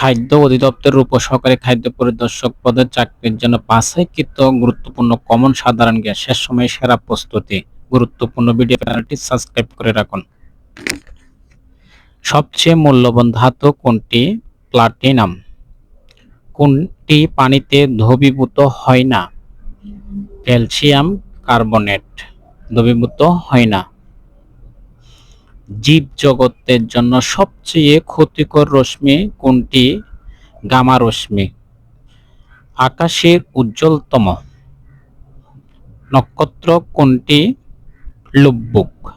খাদ্য অধিদপ্তরের উপসহকারী খাদ্য পরিদর্শক পদের চাকরির জন্য বাছাইকৃত গুরুত্বপূর্ণ কমন সাধারণ জ্ঞান। শেষ সময়ে সেরা প্রস্তুতি। গুরুত্বপূর্ণ ভিডিও চ্যানেলটি সাবস্ক্রাইব করে রাখুন। সবচেয়ে মূল্যবান ধাতু কোনটি? প্লাটিনাম কোনটি পানিতে দ্রবীভূত হয় না? ক্যালসিয়াম কার্বনেট দ্রবীভূত হয় না। জীব জগতের জন্য সবচেয়ে ক্ষতিকর রশ্মি কোনটি? গামা রশ্মি। আকাশের উজ্জ্বলতম নক্ষত্র কোনটি? লুব্বুক।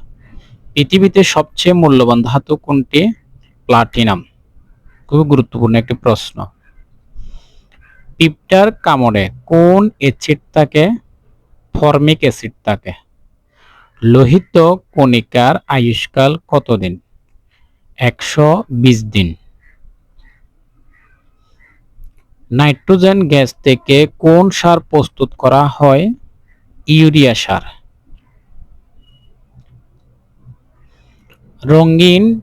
পৃথিবীতে সবচেয়ে মূল্যবান ধাতু কোনটি? প্লাটিনাম। খুবই গুরুত্বপূর্ণ একটি প্রশ্ন। পিপটার কামড়ে কোন অ্যাসিড থাকে ফর্মিক অ্যাসিড থাকে লোহিত কণিকার আয়ুষ্কাল কতদিন? একশো বিশ দিন। নাইট্রোজেন গ্যাস থেকে কোন সার প্রস্তুত করা হয়? ইউরিয়া সার। রঙিন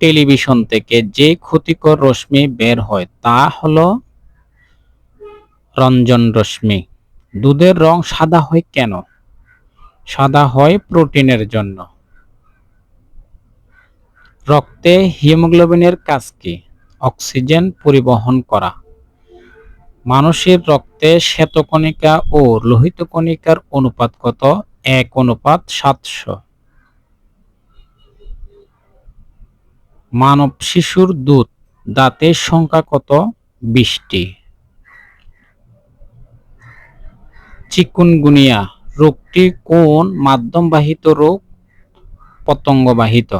টেলিভিশন থেকে যে ক্ষতিকর রশ্মি বের হয় তা হল রঞ্জন রশ্মি। দুধের রং সাদা হয় কেন? সাদা হয় প্রোটিনের জন্য। রক্তে হিমোগ্লোবিনের কাজ কি? অক্সিজেন পরিবহন করা। মানুষের রক্তে শ্বেতকণিকা ও লোহিত কণিকার অনুপাত কত? এক অনুপাত সাতশো। মানব শিশুর দুধ দাঁতের সংখ্যা কত? বিশটি। চিকুনগুনিয়া রোগটি কোন মাধ্যমবাহিত রোগ? পতঙ্গবাহিত।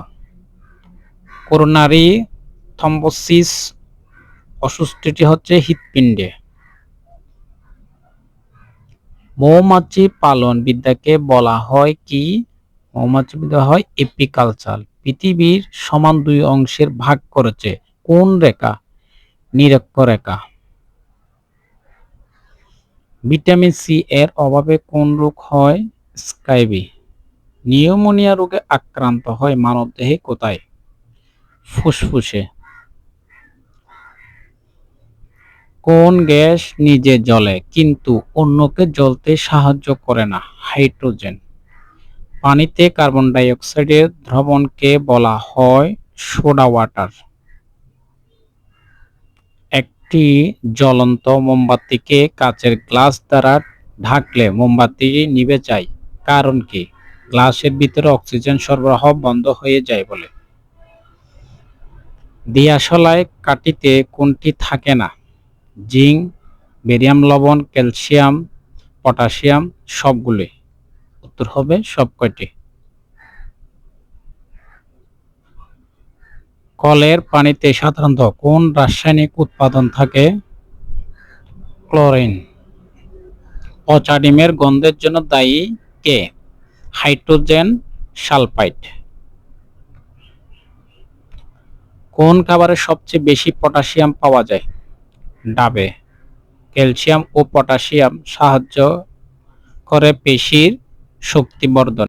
করোনারি থম্বোসিস অসুস্থটি হচ্ছে হৃৎপিণ্ডে। মৌমাছি পালন বিদ্যাকে বলা হয় কি? মৌমাছি বিদ্যা হয় এপিকালচার। পৃথিবীর সমান দুই অংশের ভাগ করেছে। কোন রেখা? নিরক্ষরেখা ভিটামিন সি এর অভাবে কোন রোগ হয়? স্কাইবি। নিউমোনিয়া রোগে আক্রান্ত হয় মানবদেহে কোথায়? ফুসফুসে। কোন গ্যাস নিজে জ্বলে, কিন্তু অন্যকে জ্বলতে সাহায্য করে না? হাইড্রোজেন। পানিতে কার্বন ডাই অক্সাইডের দ্রবণকে বলা হয় সোডা ওয়াটার। একটি জ্বলন্ত মোমবাতিকে কাচের গ্লাস দ্বারা ঢাকলে মোমবাতি নিভে যায়। কারণ কি? গ্লাসের ভিতরে অক্সিজেন সরবরাহ বন্ধ হয়ে যায় বলে। দিয়াশলায় কাটিতে কোনটি থাকে না? জিঙ্ক, বেরিয়াম লবণ, ক্যালসিয়াম, পটাশিয়াম সবগুলি উত্তর হবে সব কয়টি কলের পানিতে সাধারণত কোন রাসায়নিক উৎপাদন থাকে? ক্লোরিন। পচা ডিমের গন্ধের জন্য দায়ী কে? Hydrogen sulphide. কোন খাবারে সবচেয়ে বেশি পটাশিয়াম পাওয়া যায়? ডাবে। ক্যালসিয়াম ও পটাশিয়াম সাহায্য করে পেশির শক্তিবর্ধন।